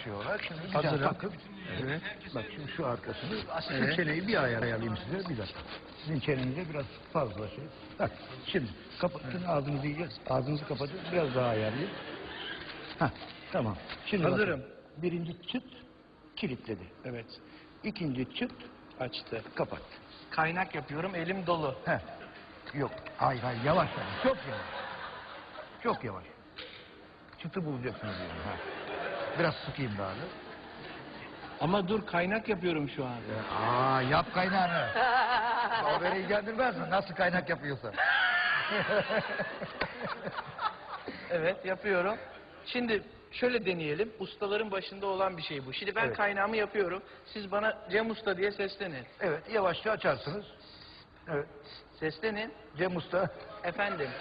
başlıyorlar. Şimdi güzel Hazırım. takıp. Evet. Bak şimdi şu arkasını. Aslında Evet. çeneyi bir ayar ayarlayayım size. Bir dakika. Sizin çenenize biraz fazla şey. Bak şimdi kapatın ağzınızı iyice. Ağzınızı kapatın. Biraz daha ayarlayın. Hah, tamam. Şimdi bakın. Hazırım. Birinci çıt kilitledi. Evet. İkinci çıt Açtı. kapattı. Kaynak yapıyorum. Elim dolu. Heh. Yok. Hayır hayır yavaş yavaş. Çok yavaş. Çok yavaş. Çıtı bulacaksınız yani. Ha. Biraz sıkayım daha da. Ama dur kaynak yapıyorum şu an. Aa yap kaynağını. o beni ilgilendirmez mi? Nasıl kaynak yapıyorsa. Evet yapıyorum. Şimdi şöyle deneyelim. Ustaların başında olan bir şey bu. Şimdi ben Evet. kaynağımı yapıyorum. Siz bana Cem Usta diye seslenin. Evet yavaşça açarsınız. Evet. Seslenin. Cem Usta. Efendim.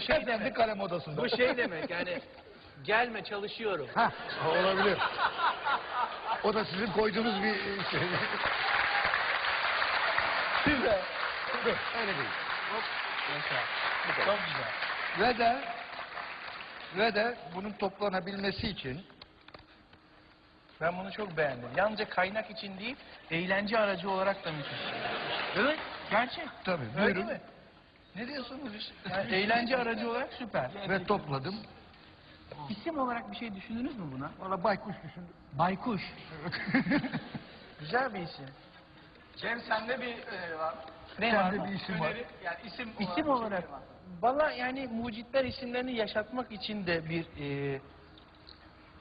bu şey demek. kalem odasında. Bu şey demek yani gelme çalışıyorum. Ha, olabilir. O da sizin koyduğunuz bir şey. Güzel. Dur, öyle değil. Yaşa. Bu kadar. Çok güzel. Ve de ve de bunun toplanabilmesi için Ben bunu çok beğendim. Yalnızca kaynak için değil, eğlence aracı olarak da müthiş. Evet, gerçek. tabii Öyle buyurun mi? Ne diyorsunuz? Yani eğlence aracı olarak süper. ve topladım. İsim olarak bir şey düşündünüz mü buna? Valla baykuş düşündüm. Baykuş. Güzel bir isim. Cem sende bir e, var. Ne Sende var? bir isim var. Öneri, yani isim İsim olarak. Valla yani mucitler isimlerini yaşatmak için de bir e,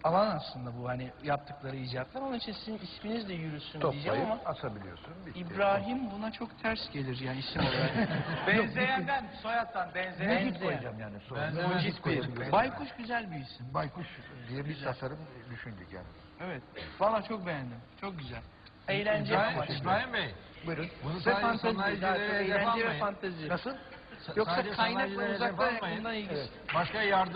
alan aslında bu hani yaptıkları icatlar. Onun için sizin isminiz de yürüsün diyeceğim Toplayıp ama asabiliyorsun. Bitti. İbrahim buna çok ters gelir yani isim olarak. Benzeyenden, soyattan benzeyen. Mucit koyacağım yani sonra. Mucit koyabilirim. Baykuş güzel bir isim. Baykuş diye bir tasarım düşündük yani. Evet. Valla çok beğendim. Çok güzel. Eğlence İbrahim, amaçlı. İbrahim Bey, Buyurun. bunu Ve sadece fantezi. Daha çok sanayicilere hedef eğlence ve almayın. fantezi. Nasıl? Yoksa Sadece kaynakla sanayicilere hedef uzakta almayın. bundan ilgisi. Başka yardım